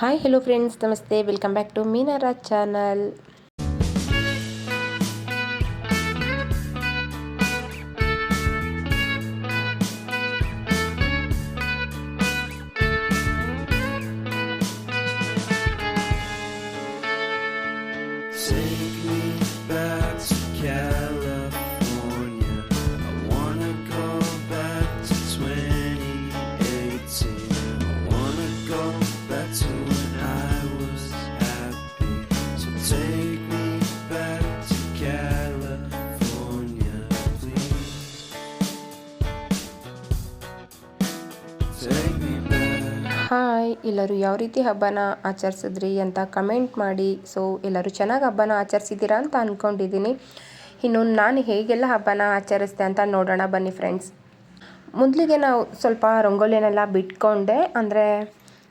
Hi hello friends ನಮಸ್ತೆ welcome back to Meenara channel hi, ಎಲ್ಲರೂ ಯಾವ ರೀತಿ ಹಬ್ಬನ ಆಚರಿಸಿದ್ರಿ ಅಂತ ಕಮೆಂಟ್ ಮಾಡಿ. ಸೊ ಎಲ್ಲರೂ ಚೆನ್ನಾಗಿ ಹಬ್ಬನ ಆಚರಿಸಿದ್ದೀರಾ ಅಂತ ಅಂದ್ಕೊಂಡಿದ್ದೀನಿ ಇನ್ನು ನಾನು ಹೇಗೆಲ್ಲ ಹಬ್ಬನ ಆಚರಿಸ್ದೆ ಅಂತ ನೋಡೋಣ ಬನ್ನಿ ಫ್ರೆಂಡ್ಸ್ ಮೊದಲಿಗೆ ನಾವು ಸ್ವಲ್ಪ ರಂಗೋಲಿನೆಲ್ಲ ಬಿಟ್ಕೊಂಡೆ. ಅಂದರೆ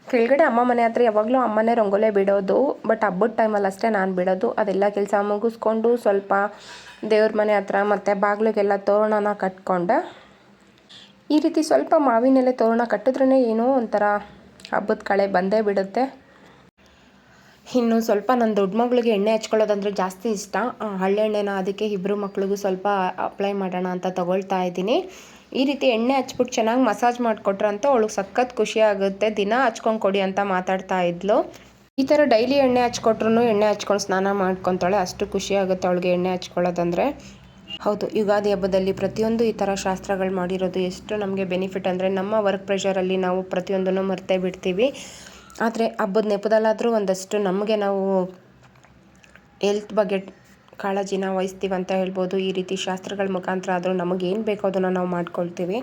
ಕೆಳಗಡೆ ಅಮ್ಮ ಮನೆ ಹತ್ರ ಯಾವಾಗಲೂ ಅಮ್ಮನೇ ರಂಗೋಲೆ ಬಿಡೋದು. ಬಟ್ ಹಬ್ಬದ ಟೈಮಲ್ಲಿ ಅಷ್ಟೇ ನಾನು ಬಿಡೋದು. ಅದೆಲ್ಲ ಕೆಲಸ ಮುಗಿಸ್ಕೊಂಡು ಸ್ವಲ್ಪ ದೇವ್ರ ಮನೆ ಹತ್ರ ಮತ್ತು ಬಾಗಿಲಿಗೆಲ್ಲ ತೋರಣನ ಕಟ್ಕೊಂಡೆ. ಈ ರೀತಿ ಸ್ವಲ್ಪ ಮಾವಿನೆಲೆ ತೋರಣ ಕಟ್ಟಿದ್ರೇ ಏನೋ ಒಂಥರ ಹಬ್ಬದ ಕಳೆ ಬಂದೇ ಬಿಡುತ್ತೆ. ಇನ್ನು ಸ್ವಲ್ಪ ನನ್ನ ದೊಡ್ಡ ಮಗಳಿಗೆ ಎಣ್ಣೆ ಹಚ್ಕೊಳ್ಳೋದಂದ್ರೆ ಜಾಸ್ತಿ ಇಷ್ಟ. ಹಳ್ಳೆಣ್ಣೆನ ಅದಕ್ಕೆ ಇಬ್ಬರು ಮಕ್ಳಿಗೂ ಸ್ವಲ್ಪ ಅಪ್ಲೈ ಮಾಡೋಣ ಅಂತ ತಗೊಳ್ತಾ ಇದ್ದೀನಿ. ಈ ರೀತಿ ಎಣ್ಣೆ ಹಚ್ಬಿಟ್ಟು ಚೆನ್ನಾಗಿ ಮಸಾಜ್ ಮಾಡಿಕೊಟ್ರಂತೂ ಅವಳಿಗೆ ಸಖತ್ ಖುಷಿ ಆಗುತ್ತೆ. ದಿನ ಹಚ್ಕೊಂಡು ಕೊಡಿ ಅಂತ ಮಾತಾಡ್ತಾ ಇದ್ಲು. ಈ ಥರ ಡೈಲಿ ಎಣ್ಣೆ ಹಚ್ಕೊಟ್ರು ಎಣ್ಣೆ ಹಚ್ಕೊಂಡು ಸ್ನಾನ ಮಾಡ್ಕೊತಾಳೆ. ಅಷ್ಟು ಖುಷಿ ಆಗುತ್ತೆ ಅವಳಿಗೆ ಎಣ್ಣೆ ಹಚ್ಕೊಳ್ಳೋದಂದ್ರೆ. ಹೌದು, ಯುಗಾದಿ ಹಬ್ಬದಲ್ಲಿ ಪ್ರತಿಯೊಂದು ಈ ಥರ ಶಾಸ್ತ್ರಗಳು ಮಾಡಿರೋದು ಎಷ್ಟು ನಮಗೆ ಬೆನಿಫಿಟ್ ಅಂದರೆ ನಮ್ಮ ವರ್ಕ್ ಪ್ರೆಷರಲ್ಲಿ ನಾವು ಪ್ರತಿಯೊಂದನ್ನು ಮರ್ತೇ ಬಿಡ್ತೀವಿ. ಆದರೆ ಹಬ್ಬದ ನೆಪದಲ್ಲಾದರೂ ಒಂದಷ್ಟು ನಮಗೆ ನಾವು ಹೆಲ್ತ್ ಬಗ್ಗೆ ಕಾಳಜಿನ ವಹಿಸ್ತೀವಿ ಅಂತ ಹೇಳ್ಬೋದು. ಈ ರೀತಿ ಶಾಸ್ತ್ರಗಳ ಮುಖಾಂತರ ಆದರೂ ನಮಗೇನು ಬೇಕೋ ಅದನ್ನು ನಾವು ಮಾಡ್ಕೊಳ್ತೀವಿ.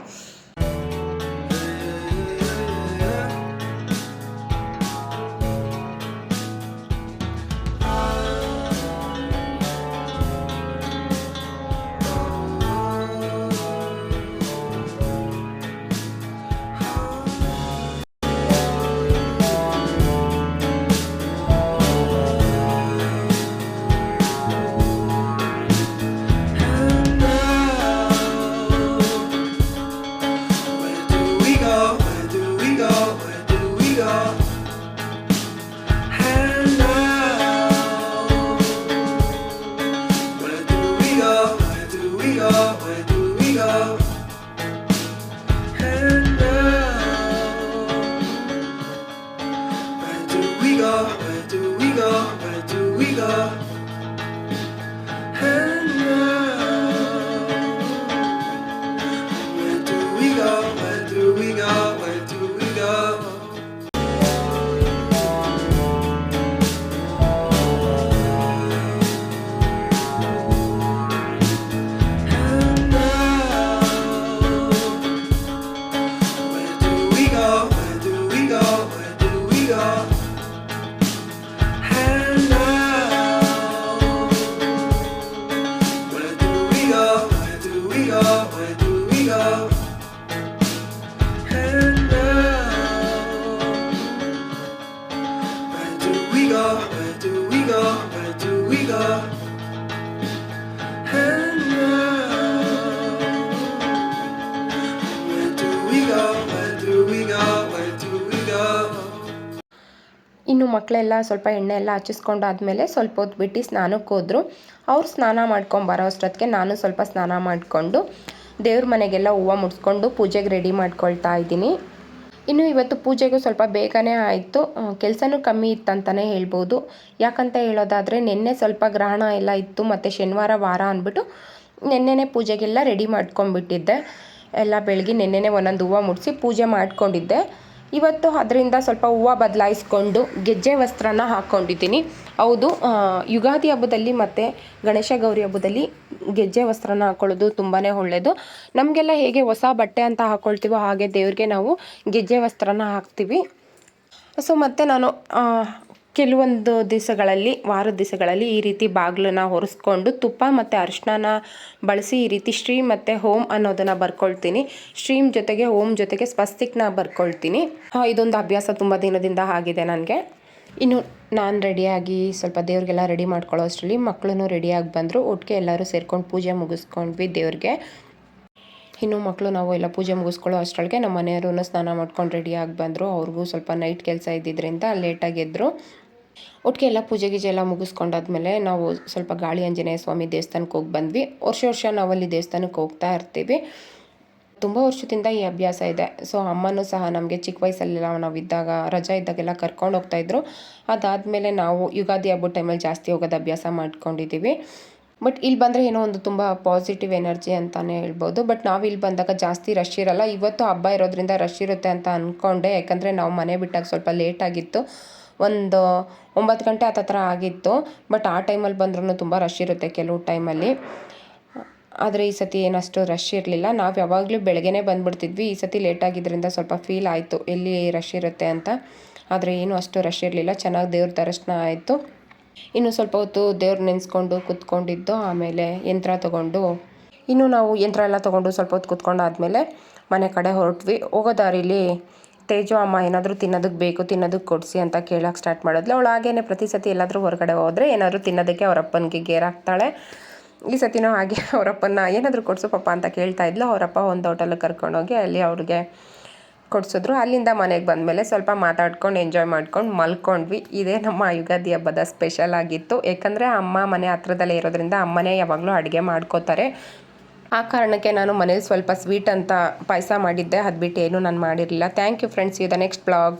ಇನ್ನು ಮಕ್ಕಳೆಲ್ಲ ಸ್ವಲ್ಪ ಎಣ್ಣೆ ಎಲ್ಲ ಹಚ್ಚಿಸ್ಕೊಂಡಾದ್ಮೇಲೆ ಸ್ವಲ್ಪ ಹೊತ್ತು ಬಿಟ್ಟು ಸ್ನಾನಕ್ಕೆ ಹೋದರು. ಅವ್ರು ಸ್ನಾನ ಮಾಡ್ಕೊಂಡು ಬರೋ ಅಷ್ಟೊತ್ತಿಗೆ ನಾನು ಸ್ವಲ್ಪ ಸ್ನಾನ ಮಾಡಿಕೊಂಡು ದೇವ್ರ ಮನೆಗೆಲ್ಲ ಹೂವು ಮುಡಿಸ್ಕೊಂಡು ಪೂಜೆಗೆ ರೆಡಿ ಮಾಡ್ಕೊಳ್ತಾ ಇದ್ದೀನಿ. ಇನ್ನು ಇವತ್ತು ಪೂಜೆಗೂ ಸ್ವಲ್ಪ ಬೇಗನೆ ಆಯಿತು. ಕೆಲಸನೂ ಕಮ್ಮಿ ಇತ್ತಂತಲೇ ಹೇಳ್ಬೋದು. ಯಾಕಂತ ಹೇಳೋದಾದರೆ ನಿನ್ನೆ ಸ್ವಲ್ಪ ಗ್ರಹಣ ಎಲ್ಲ ಇತ್ತು, ಮತ್ತು ಶನಿವಾರ ವಾರ ಅಂದ್ಬಿಟ್ಟು ನಿನ್ನೆನೇ ಪೂಜೆಗೆಲ್ಲ ರೆಡಿ ಮಾಡ್ಕೊಂಡ್ಬಿಟ್ಟಿದ್ದೆ. ಎಲ್ಲ ಬೆಳಗ್ಗೆ ನೆನ್ನೆನೇ ಒಂದೊಂದು ಹೂವು ಮುಡಿಸಿ ಪೂಜೆ ಮಾಡ್ಕೊಂಡಿದ್ದೆ. ಇವತ್ತು ಅದರಿಂದ ಸ್ವಲ್ಪ ಹೂವು ಬದಲಾಯಿಸ್ಕೊಂಡು ಗೆಜ್ಜೆ ವಸ್ತ್ರನ ಹಾಕ್ಕೊಂಡಿದ್ದೀನಿ ಹೌದು ಯುಗಾದಿ ಹಬ್ಬದಲ್ಲಿ ಮತ್ತು ಗಣೇಶ ಗೌರಿ ಹಬ್ಬದಲ್ಲಿ ಗೆಜ್ಜೆ ವಸ್ತ್ರನ ಹಾಕ್ಕೊಳ್ಳೋದು ತುಂಬಾ ಒಳ್ಳೆಯದು ನಮಗೆಲ್ಲ ಹೇಗೆ ಹೊಸ ಬಟ್ಟೆ ಅಂತ ಹಾಕ್ಕೊಳ್ತೀವೋ ಹಾಗೆ ದೇವ್ರಿಗೆ ನಾವು ಗೆಜ್ಜೆ ವಸ್ತ್ರನ ಹಾಕ್ತೀವಿ. ಸೊ ಮತ್ತು ನಾನು ಕೆಲವೊಂದು ದಿವಸಗಳಲ್ಲಿ, ವಾರದ ದಿವಸಗಳಲ್ಲಿ ಈ ರೀತಿ ಬಾಗಿಲನ್ನ ಒರೆಸ್ಕೊಂಡು ತುಪ್ಪ ಮತ್ತು ಅರಿಶಿನ ಬಳಸಿ ಈ ರೀತಿ ಶ್ರೀ ಮತ್ತು ಹೋಮ್ ಅನ್ನೋದನ್ನು ಬರ್ಕೊಳ್ತೀನಿ. ಶ್ರೀಮ್ ಜೊತೆಗೆ ಹೋಮ್ ಜೊತೆಗೆ ಸ್ವಸ್ತಿಕ್ನ ಬರ್ಕೊಳ್ತೀನಿ. ಇದೊಂದು ಅಭ್ಯಾಸ ತುಂಬ ದಿನದಿಂದ ಆಗಿದೆ ನನಗೆ. ಇನ್ನು ನಾನು ರೆಡಿಯಾಗಿ ಸ್ವಲ್ಪ ದೇವ್ರಿಗೆಲ್ಲ ರೆಡಿ ಮಾಡ್ಕೊಳ್ಳೋ ಅಷ್ಟರಲ್ಲಿ ಮಕ್ಕಳೂ ರೆಡಿಯಾಗಿ ಬಂದರು. ಒಟ್ಟಿಗೆ ಎಲ್ಲರೂ ಸೇರ್ಕೊಂಡು ಪೂಜೆ ಮುಗಿಸ್ಕೊಂಡ್ವಿ ದೇವ್ರಿಗೆ. ಇನ್ನು ಮಕ್ಕಳು ನಾವು ಎಲ್ಲ ಪೂಜೆ ಮುಗಿಸ್ಕೊಳ್ಳೋ ಅಷ್ಟರೊಳಗೆ ನಮ್ಮ ಮನೆಯವರು ಸ್ನಾನ ಮಾಡ್ಕೊಂಡು ರೆಡಿಯಾಗಿ ಬಂದರು. ಅವ್ರಿಗೂ ಸ್ವಲ್ಪ ನೈಟ್ ಕೆಲಸ ಇದ್ದಿದ್ದರಿಂದ ಲೇಟಾಗಿ ಎದ್ದರು ಒಟ್ಟಿಗೆ ಎಲ್ಲ ಪೂಜೆ ಗೀಜೆ ಎಲ್ಲ ಮುಗಿಸ್ಕೊಂಡಾದ್ಮೇಲೆ ನಾವು ಸ್ವಲ್ಪ ಗಾಳಿ ಆಂಜನೇಯ ಸ್ವಾಮಿ ದೇವಸ್ಥಾನಕ್ಕೆ ಹೋಗಿ ಬಂದ್ವಿ. ವರ್ಷ ವರ್ಷ ನಾವಲ್ಲಿ ದೇವಸ್ಥಾನಕ್ಕೆ ಹೋಗ್ತಾ ಇರ್ತೀವಿ. ತುಂಬ ವರ್ಷದಿಂದ ಈ ಅಭ್ಯಾಸ ಇದೆ. ಸೊ ಅಮ್ಮನೂ ಸಹ ನಮಗೆ ಚಿಕ್ಕ ವಯಸ್ಸಲ್ಲೆಲ್ಲ ನಾವಿದ್ದಾಗ ರಜಾ ಇದ್ದಾಗೆಲ್ಲ ಕರ್ಕೊಂಡು ಹೋಗ್ತಾಯಿದ್ರು ಅದಾದಮೇಲೆ ನಾವು ಯುಗಾದಿ ಹಬ್ಬದ ಟೈಮಲ್ಲಿ ಜಾಸ್ತಿ ಹೋಗೋದು ಅಭ್ಯಾಸ ಮಾಡ್ಕೊಂಡಿದ್ದೀವಿ ಬಟ್ ಇಲ್ಲಿ ಬಂದರೆ ಏನೋ ಒಂದು ತುಂಬ ಪಾಸಿಟಿವ್ ಎನರ್ಜಿ ಅಂತಲೇ ಹೇಳ್ಬೋದು. ಬಟ್ ನಾವು ಇಲ್ಲಿ ಬಂದಾಗ ಜಾಸ್ತಿ ರಶ್ ಇರಲ್ಲ. ಇವತ್ತು ಹಬ್ಬ ಇರೋದ್ರಿಂದ ರಶ್ ಇರುತ್ತೆ ಅಂತ ಅಂದ್ಕೊಂಡೆ ಯಾಕಂದರೆ ನಾವು ಮನೆ ಬಿಟ್ಟಾಗ ಸ್ವಲ್ಪ ಲೇಟ್ ಆಗಿತ್ತು. ಒಂದು ಒಂಬತ್ತು ಗಂಟೆ ಹತ್ತತ್ರ ಆಗಿತ್ತು. ಬಟ್ ಆ ಟೈಮಲ್ಲಿ ಬಂದ್ರೂ ತುಂಬ ರಶ್ ಇರುತ್ತೆ ಕೆಲವು ಟೈಮಲ್ಲಿ ಆದರೆ ಈ ಸತಿ ಏನಷ್ಟು ರಶ್ ಇರಲಿಲ್ಲ. ನಾವು ಯಾವಾಗಲೂ ಬೆಳಗ್ಗೆನೇ ಬಂದುಬಿಡ್ತಿದ್ವಿ. ಈ ಸತಿ ಲೇಟ್ ಆಗಿದ್ದರಿಂದ ಸ್ವಲ್ಪ ಫೀಲ್ ಆಯಿತು. ಎಲ್ಲಿ ರಶ್ ಇರುತ್ತೆ ಅಂತ. ಆದರೆ ಏನು ಅಷ್ಟು ರಶ್ ಇರಲಿಲ್ಲ. ಚೆನ್ನಾಗಿ ದೇವ್ರ ದರ್ಶನ ಆಯಿತು. ಇನ್ನು ಸ್ವಲ್ಪ ಹೊತ್ತು ದೇವ್ರು ನೆನೆಸ್ಕೊಂಡು ಕುತ್ಕೊಂಡಿದ್ದು, ಆಮೇಲೆ ಯಂತ್ರ ತೊಗೊಂಡು. ಇನ್ನು ನಾವು ಯಂತ್ರ ಎಲ್ಲ ತೊಗೊಂಡು ಸ್ವಲ್ಪ ಹೊತ್ತು ಕುತ್ಕೊಂಡಾದ್ಮೇಲೆ ಮನೆ ಕಡೆ ಹೊರಟ್ವಿ. ಹೋಗೋ ದಾರಿಲಿ ತೇಜು, ಅಮ್ಮ, ಏನಾದರೂ ತಿನ್ನೋದಕ್ಕೆ ಬೇಕು ತಿನ್ನೋದಕ್ಕೆ ಕೊಡಿಸಿ ಅಂತ ಕೇಳೋಕೆ ಸ್ಟಾರ್ಟ್ ಮಾಡಿದ್ಲು. ಅವಳು ಹಾಗೇನೆ ಪ್ರತಿ ಸತಿ ಎಲ್ಲಾದರೂ ಹೊರಗಡೆ ಹೋದರೆ ಏನಾದರೂ ತಿನ್ನೋದಕ್ಕೆ ಅವರಪ್ಪನಿಗೆ ಗೇರ್ ಆಗ್ತಾಳೆ ಈ ಸತಿನೂ ಹಾಗೆ ಅವರಪ್ಪನ ಏನಾದರೂ ಕೊಡಿಸು ಪಪ್ಪ ಅಂತ ಕೇಳ್ತಾ ಇದ್ಲು. ಅವರಪ್ಪ ಒಂದು ಹೋಟೆಲಿಗೆ ಕರ್ಕೊಂಡೋಗಿ ಅಲ್ಲಿ ಅವ್ರಿಗೆ ಕೊಡಿಸಿದ್ರು. ಅಲ್ಲಿಂದ ಮನೆಗೆ ಬಂದಮೇಲೆ ಸ್ವಲ್ಪ ಮಾತಾಡ್ಕೊಂಡು ಎಂಜಾಯ್ ಮಾಡ್ಕೊಂಡು ಮಲ್ಕೊಂಡ್ವಿ. ಇದೇ ನಮ್ಮ ಯುಗಾದಿ ಹಬ್ಬದ ಸ್ಪೆಷಲ್ ಆಗಿತ್ತು. ಯಾಕಂದರೆ ಅಮ್ಮ ಮನೆ ಹತ್ರದಲ್ಲೇ ಇರೋದ್ರಿಂದ ಅಮ್ಮನೇ ಯಾವಾಗಲೂ ಅಡುಗೆ ಮಾಡ್ಕೋತಾರೆ. ಆ ಕಾರಣಕ್ಕೆ ನಾನು ಮನೇಲಿ ಸ್ವಲ್ಪ ಸ್ವೀಟ್ ಅಂತ ಪಾಯಸ ಮಾಡಿದ್ದೆ. ಅದು ಬಿಟ್ಟು ಏನೂ ನಾನು ಮಾಡಿರಲಿಲ್ಲ. ಥ್ಯಾಂಕ್ ಯು ಫ್ರೆಂಡ್ಸ್ ಇದು ನೆಕ್ಸ್ಟ್ ಬ್ಲಾಗ್